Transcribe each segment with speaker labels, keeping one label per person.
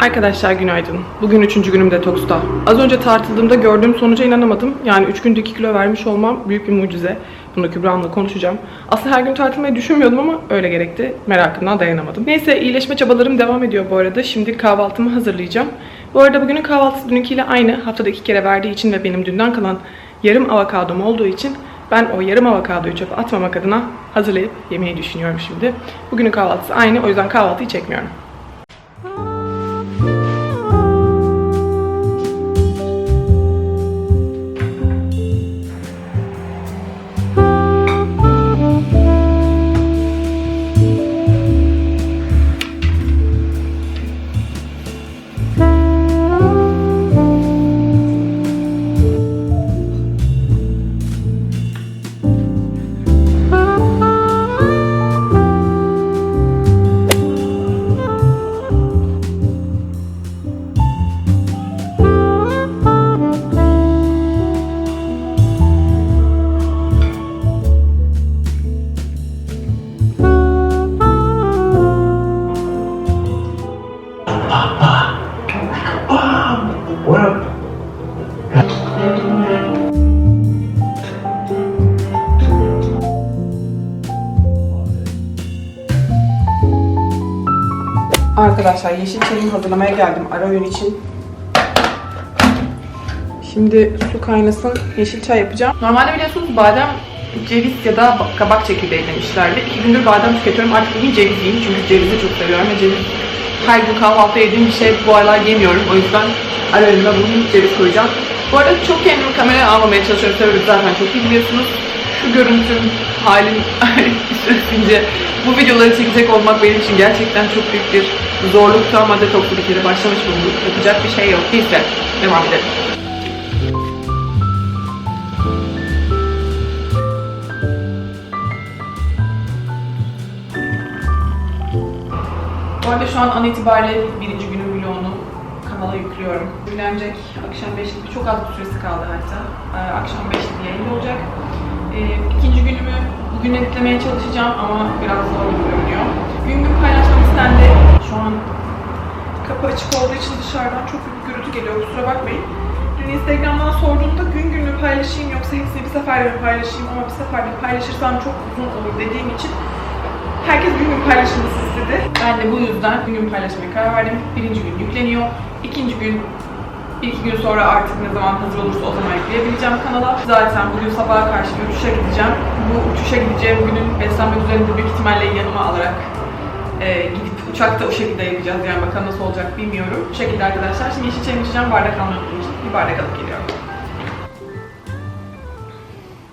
Speaker 1: Arkadaşlar günaydın. Bugün üçüncü günüm detoksta. Az önce tartıldığımda gördüğüm sonuca inanamadım. Yani 3 günde 2 kilo vermiş olmam büyük bir mucize. Bunu Kübra konuşacağım. Aslında her gün tartılmayı düşünmüyordum ama öyle gerekti. Merakımdan dayanamadım. Neyse iyileşme çabalarım devam ediyor bu arada. Şimdi kahvaltımı hazırlayacağım. Bu arada bugünün kahvaltısı dününkiyle aynı. Haftada iki kere verdiği için ve benim dünden kalan yarım avokadom olduğu için ben o yarım avokadoyu çöpe atmamak adına hazırlayıp yemeyi düşünüyorum şimdi. Bugünün kahvaltısı aynı o yüzden kahvaltıyı çekmiyorum. Arkadaşlar yeşil çayımı hazırlamaya geldim ara öğün için. Şimdi su kaynasın, yeşil çay yapacağım. Normalde biliyorsunuz badem, ceviz ya da kabak çekirdeği demişlerdi. İki gündür badem tüketiyorum. Artık bugün ceviz yiyeyim çünkü cevizi çok seviyorum ve ceviz her gün kahvaltı yediğim bir şey bu aralar yemiyorum. O yüzden ara öğünüme bugün ceviz koyacağım. Bu arada çok kendimi kameraya almamaya çalışıyorum. Sebebi zaten çok iyi biliyorsunuz. Şu görüntüm, halim süresince bu videoları çekecek olmak benim için gerçekten çok büyük bir zorluktu ama detoksu bir kere başlamış bulunduk. Yapacak bir şey yok. Neyse, devam edelim. Bu arada şu an an itibariyle birinci kanala yüklüyorum. Yüklenecek akşam 5'lik çok az bir süresi kaldı hatta. Ee, akşam 5'lik yayında olacak. Ee, ikinci günümü bugün editlemeye çalışacağım ama biraz zor gibi görünüyor. Gün gün paylaşmam istendi. Şu an kapı açık olduğu için dışarıdan çok büyük gürültü geliyor kusura bakmayın. Dün Instagram'dan sorduğumda gün gün mü paylaşayım yoksa hepsini bir seferde paylaşayım ama bir seferde paylaşırsam çok uzun olur dediğim için Herkes gün gün paylaşılması istedi. Ben de bu yüzden gün gün paylaşmaya karar verdim. Birinci gün yükleniyor. İkinci gün, bir iki gün sonra artık ne zaman hazır olursa o zaman ekleyebileceğim kanala. Zaten bugün sabaha karşı bir uçuşa gideceğim. Bu uçuşa gideceğim günün beslenme düzenini büyük ihtimalle yanıma alarak e, gidip uçakta o şekilde yapacağız. Yani bakalım nasıl olacak bilmiyorum. Bu şekilde arkadaşlar. Şimdi yeşil çayımı içeceğim. Bardak unuttuğum için bir bardak alıp geliyorum.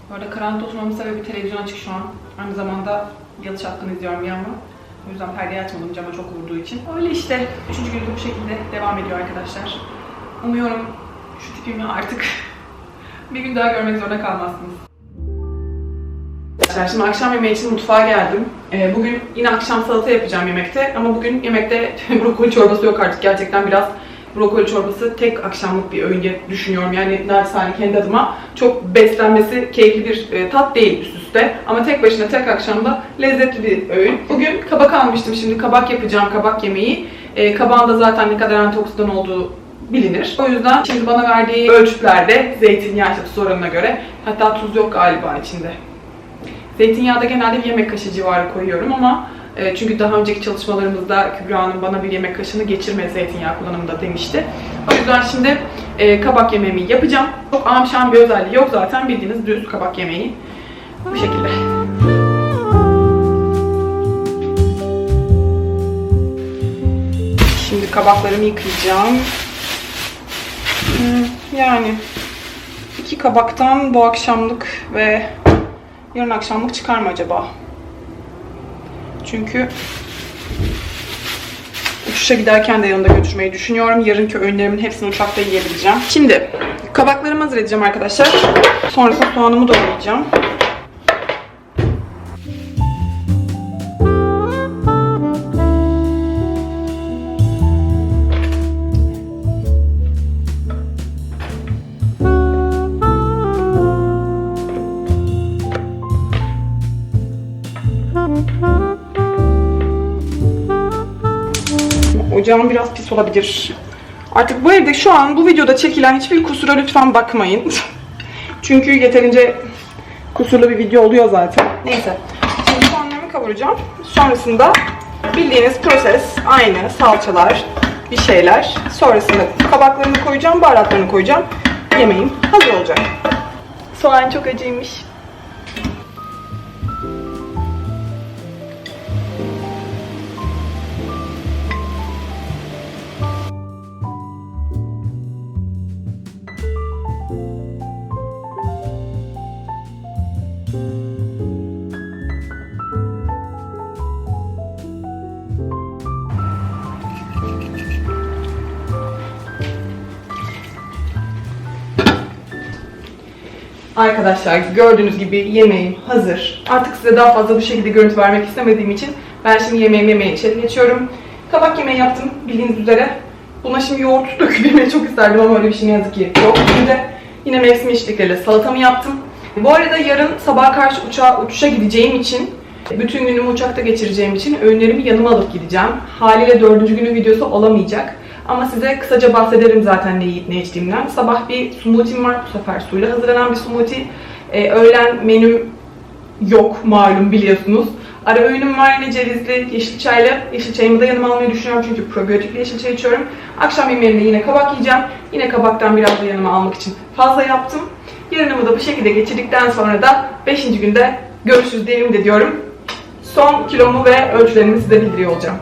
Speaker 1: Bu arada karanlıkta oturmamın sebebi televizyon açık şu an. Aynı zamanda Yalı Çapkını izliyorum yandan. O yüzden perdeyi açmadım cama çok vurduğu için. Öyle işte. Üçüncü günde bu şekilde devam ediyor arkadaşlar. Umuyorum şu tipimi artık bir gün daha görmek zorunda kalmazsınız. Arkadaşlar şimdi akşam yemeği için mutfağa geldim. Ee, bugün yine akşam salata yapacağım yemekte ama bugün yemekte brokoli çorbası yok artık. Gerçekten biraz brokoli çorbası tek akşamlık bir öğün diye düşünüyorum. Yani naçizane kendi adıma çok beslenmesi keyifli bir e, tat değil üst üste. Ama tek başına tek akşamda lezzetli bir öğün. Bugün kabak almıştım. Şimdi kabak yapacağım, kabak yemeği. E, kabağın zaten ne kadar antioksidan olduğu bilinir. O yüzden şimdi bana verdiği ölçütlerde zeytinyağı işte oranına göre hatta tuz yok galiba içinde. Zeytinyağı da genelde bir yemek kaşığı civarı koyuyorum ama e, çünkü daha önceki çalışmalarımızda Kübra Hanım bana bir yemek kaşığını geçirme zeytinyağı kullanımında demişti. O yüzden şimdi e, kabak yemeğimi yapacağım. Çok amşan bir özelliği yok zaten bildiğiniz düz kabak yemeği. Bu şekilde. Şimdi kabaklarımı yıkayacağım. Hmm, Yani iki kabaktan bu akşamlık ve yarın akşamlık çıkar mı acaba? Çünkü uçuşa giderken de yanında götürmeyi düşünüyorum. Yarınki öğünlerimin hepsini uçakta yiyebileceğim. Şimdi kabaklarımı hazır edeceğim arkadaşlar. Sonrasında soğanımı doğrayacağım. Ocağım biraz pis olabilir. Artık bu evde şu an bu videoda çekilen hiçbir kusura lütfen bakmayın. Çünkü yeterince kusurlu bir video oluyor zaten. Neyse. Şimdi soğanlarımı kavuracağım. Sonrasında bildiğiniz proses aynı salçalar, bir şeyler. Sonrasında kabaklarını koyacağım, baharatlarını koyacağım. Yemeğim hazır olacak. Soğan çok acıymış. Arkadaşlar gördüğünüz gibi yemeğim hazır. Artık size daha fazla bu şekilde görüntü vermek istemediğim için ben şimdi yemeğimi yemeye içeri geçiyorum. Kabak yemeği yaptım bildiğiniz üzere. Buna şimdi yoğurt dökülmeyi çok isterdim ama öyle bir şey ne yazık ki yok. Şimdi yine mevsim eşlikleriyle salatamı yaptım. Bu arada yarın sabah karşı uçağa, uçuşa gideceğim için bütün günümü uçakta geçireceğim için öğünlerimi yanıma alıp gideceğim. Haliyle dördüncü günün videosu olamayacak. Ama size kısaca bahsederim zaten ne yiyip ne içtiğimden. Sabah bir smoothie'm var. Bu sefer suyla hazırlanan bir smoothie. Ee, öğlen menüm yok malum biliyorsunuz. Ara öğünüm var yine cevizli, yeşil çaylı. Yeşil çayımı da yanıma almayı düşünüyorum çünkü probiyotikli yeşil çay içiyorum. Akşam yemeğimde yine kabak yiyeceğim. Yine kabaktan biraz da yanıma almak için fazla yaptım. Yarınımı da bu şekilde geçirdikten sonra da 5. günde görüşürüz diyelim de diyorum. Son kilomu ve ölçülerimi size bildiriyor olacağım.